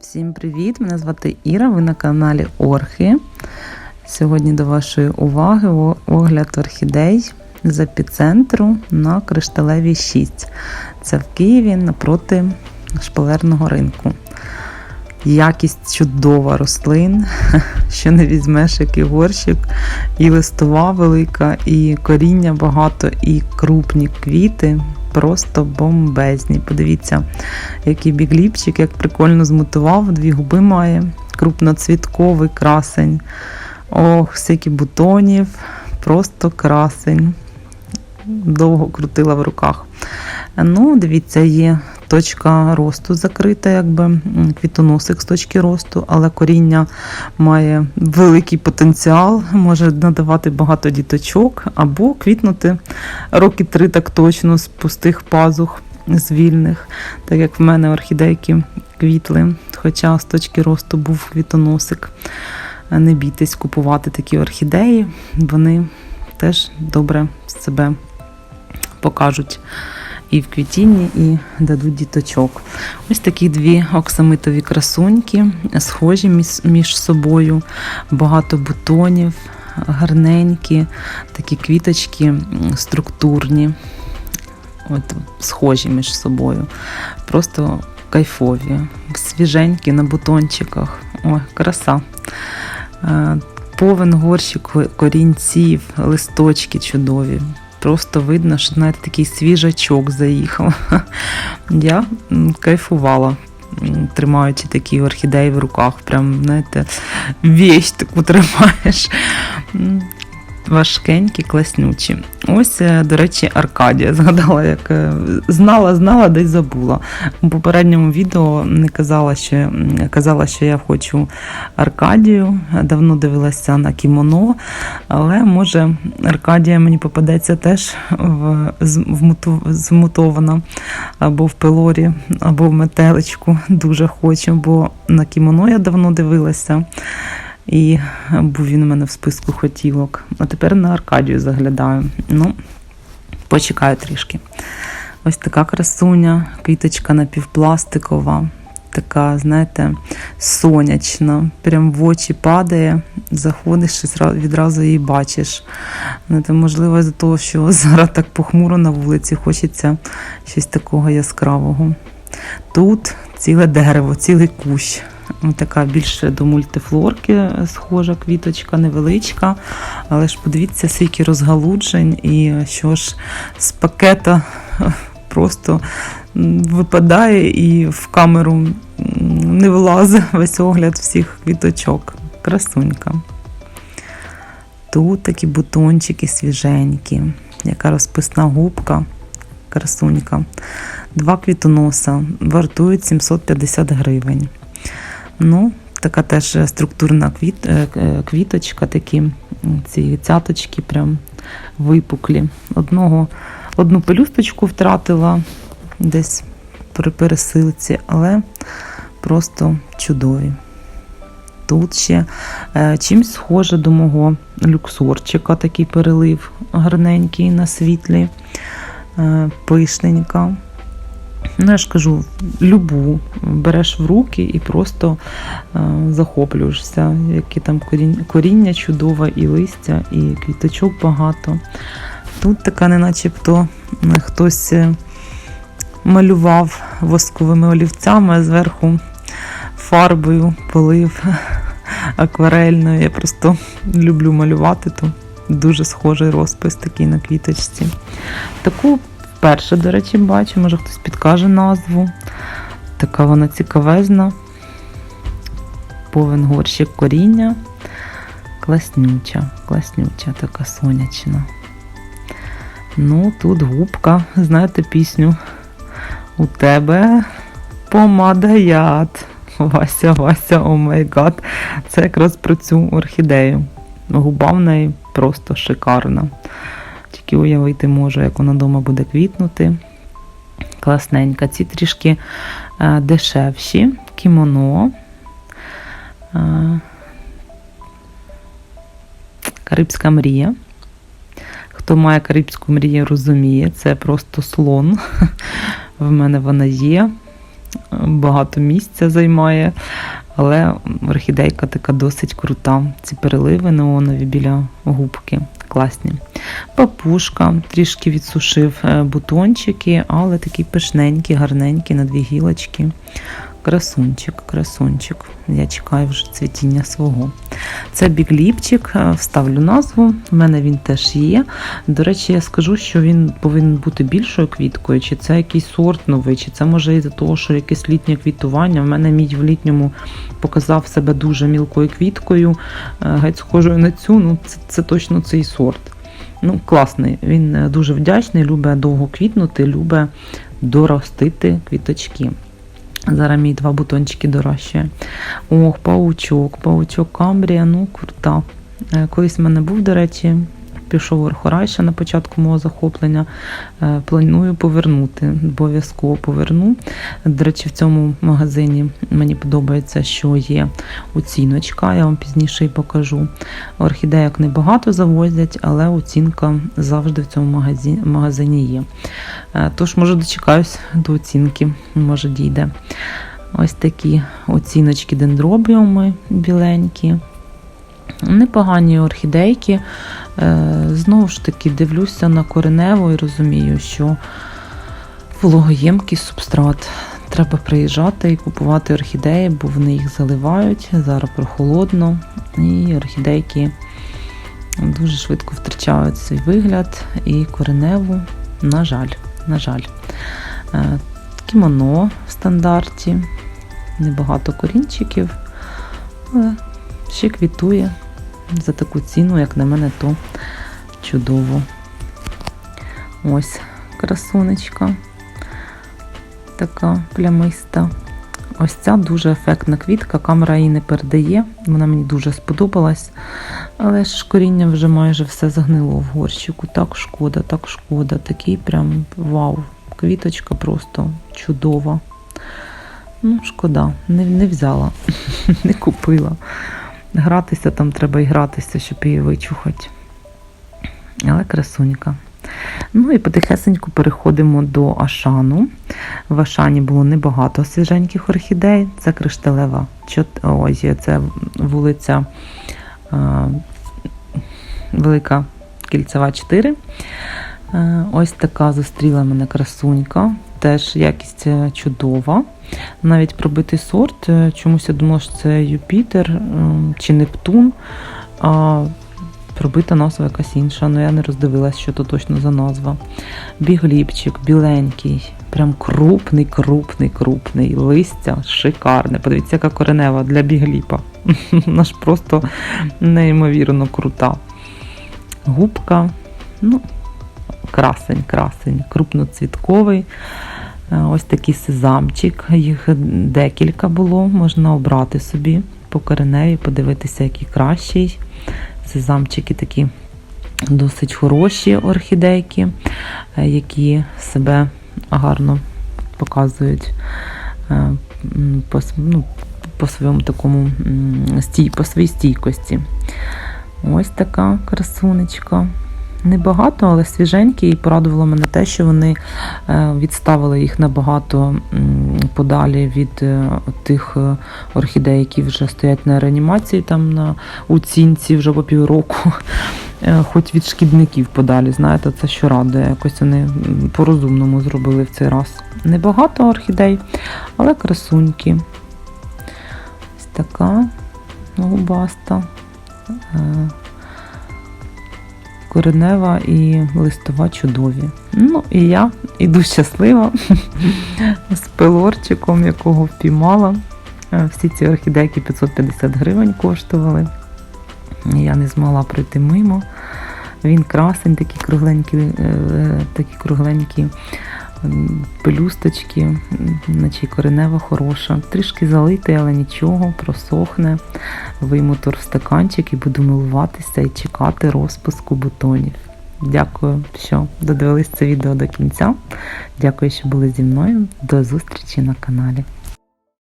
Всім привіт! Мене звати Іра, ви на каналі Орхи. Сьогодні до вашої уваги огляд орхідей з епіцентру на Кришталевій 6. Це в Києві напроти шпалерного ринку. Якість чудова рослин, що не візьмеш, який горщик, і листова велика, і коріння багато, і крупні квіти. Просто бомбезні. Подивіться, який бігліпчик, як прикольно змутував, дві губи має, крупноцвітковий красень. Ох, всякі бутонів, просто красень. Довго крутила в руках. Ну, дивіться, є точка росту закрита, якби квітоносик з точки росту, але коріння має великий потенціал, може надавати багато діточок або квітнути роки три так точно з пустих пазух, з вільних, так як в мене орхідейки квітли, хоча з точки росту був квітоносик. Не бійтесь купувати такі орхідеї, вони теж добре себе покажуть і в квітінні, і дадуть діточок. Ось такі дві оксамитові красуньки, схожі між, собою, багато бутонів, гарненькі, такі квіточки структурні, от, схожі між собою. Просто кайфові, свіженькі на бутончиках. Ой, краса. Е, Повен горщик корінців, листочки чудові. Просто видно, що знаєте, такий свіжачок заїхав. Я кайфувала, тримаючи такі орхідеї в руках. Прям, знаєте, вещь таку тримаєш. Важкенькі, класнючі. Ось, е, до речі, Аркадія. Згадала, як е, знала, знала, десь забула. У попередньому відео не казала, що казала, що я хочу Аркадію. Давно дивилася на кімоно, але може Аркадія мені попадеться теж в, змутована або в пилорі, або в метеличку. Дуже хочу, бо на кімоно я давно дивилася. І був він у мене в списку хотілок. А тепер на Аркадію заглядаю. Ну, почекаю трішки. Ось така красуня, квіточка напівпластикова, така, знаєте, сонячна, прям в очі падає, заходиш і відразу її бачиш. Знаєте, можливо, з-за того, що зараз так похмуро на вулиці, хочеться щось такого яскравого. Тут ціле дерево, цілий кущ. Така більше до мультифлорки схожа квіточка, невеличка. Але ж подивіться, скільки розгалуджень, і що ж з пакета просто випадає і в камеру не влазить весь огляд всіх квіточок. Красунька. Тут такі бутончики свіженькі, яка розписна губка, красунька. Два квітоноса вартують 750 гривень. Ну, така теж структурна квіт, е, е, квіточка, такі ці цяточки прям випуклі. Одного, одну пелюсточку втратила десь при пересилці, але просто чудові. Тут ще е, чимсь схоже до мого люксорчика, такий перелив гарненький на світлі, пишненька. Ну, я ж кажу, любу береш в руки і просто е, захоплюєшся, які там коріння, чудове, і листя, і квіточок багато. Тут така, не начебто е, хтось е, малював восковими олівцями, а зверху фарбою полив акварельною. Я просто люблю малювати, то дуже схожий розпис такий на квіточці. Таку вперше, до речі, бачу, може хтось підкаже назву. Така вона цікавезна. Повен горщик коріння. Класнюча, класнюча, така сонячна. Ну, тут губка, знаєте пісню. У тебе помада яд. Вася, Вася, о май гад. Це якраз про цю орхідею. Губа в неї просто шикарна. Тільки уявити можу, як вона вдома буде квітнути. Класненька. Ці трішки е, дешевші, кімоно. Е, Карибська мрія. Хто має карибську мрію, розуміє, це просто слон. В мене вона є. багато місця займає, але орхідейка така досить крута. Ці переливи неонові біля губки. Класні. Папушка трішки відсушив е, бутончики, але такі пишненькі, гарненькі на дві гілочки. Красунчик, красунчик. Я чекаю вже цвітіння свого. Це бігліпчик, е, вставлю назву. У мене він теж є. До речі, я скажу, що він повинен бути більшою квіткою, чи це якийсь сорт новий, чи це може із-за того, що якесь літнє квітування. В мене мідь в літньому показав себе дуже мілкою квіткою, е, геть схожою на цю. Ну, це, це точно цей сорт. Ну, класний. Він е, дуже вдячний, любить довго квітнути, любить доростити квіточки. Зараз мій два бутончики дорожчає. Ох, паучок, паучок Камбрія, ну крута. Е, Колись в мене був, до речі, пішов Орхорай на початку мого захоплення. Е, Планую повернути. Обов'язково поверну. До речі, в цьому магазині мені подобається, що є оціночка, я вам пізніше і покажу. Орхідеяк небагато завозять, але оцінка завжди в цьому магазині, магазині є. Е, Тож, може, дочекаюсь до оцінки, може дійде. Ось такі оціночки дендробіуми біленькі. Непогані орхідейки. Е, Знову ж таки, дивлюся на кореневу і розумію, що вологоємкий субстрат. Треба приїжджати і купувати орхідеї, бо вони їх заливають. Зараз прохолодно, і орхідейки дуже швидко втрачають свій вигляд і кореневу, на жаль, на жаль. Е, Кімоно в стандарті, небагато корінчиків, ще квітує за таку ціну, як на мене, то чудово. Ось красунечка, така плямиста. Ось ця дуже ефектна квітка, камера її не передає, вона мені дуже сподобалась. Але ж коріння вже майже все загнило в горщику. Так шкода, так шкода. Такий прям вау. Квіточка просто чудова. Ну, шкода, не, не взяла, не купила. Гратися там треба і гратися, щоб її вичухати. Але красунька. Ну і потихесеньку переходимо до Ашану. В Ашані було небагато свіженьких орхідей. Це кришталева. Ой, це вулиця Велика Кільцева 4. Ось така зустріла мене красунька. Теж якість е, чудова. Навіть пробитий сорт. е, Чомусь я думала, що це Юпітер чи Нептун. А пробита назва якась інша, але я не роздивилась, що то точно за назва. Бігліпчик, біленький, прям крупний, крупний, крупний. Листя шикарне. Подивіться, яка коренева для бігліпа. Вона ж просто неймовірно крута. Губка, ну, красень, красень, крупноцвітковий. Е, Ось такий сезамчик, їх декілька було, можна обрати собі по кореневі, подивитися, який кращий. Сезамчики такі досить хороші орхідейки, е, які себе гарно показують е, ну, по своєму такому по своїй стійкості. Ось така красунечка. Небагато, але свіженькі, і порадувало мене те, що вони е, відставили їх набагато подалі від е, тих е, орхідей, які вже стоять на реанімації, там на оцінці вже по півроку, хоч від шкідників подалі. Знаєте, це що радує. Якось вони по-розумному зробили в цей раз. Небагато орхідей, але красунькі. Ось така губаста. Е, коренева і листова чудові. Ну і я іду щаслива з пилорчиком, якого впіймала. Е, Всі ці орхідейки 550 гривень коштували. Я не змогла пройти мимо. Він красень, такі кругленькі, е, такі кругленькі пелюсточки, наче коренева хороша. Трішки залитий, але нічого, просохне. Вийму тур в стаканчик і буду милуватися і чекати розпуску бутонів. Дякую, що додивились це відео до кінця. Дякую, що були зі мною. До зустрічі на каналі.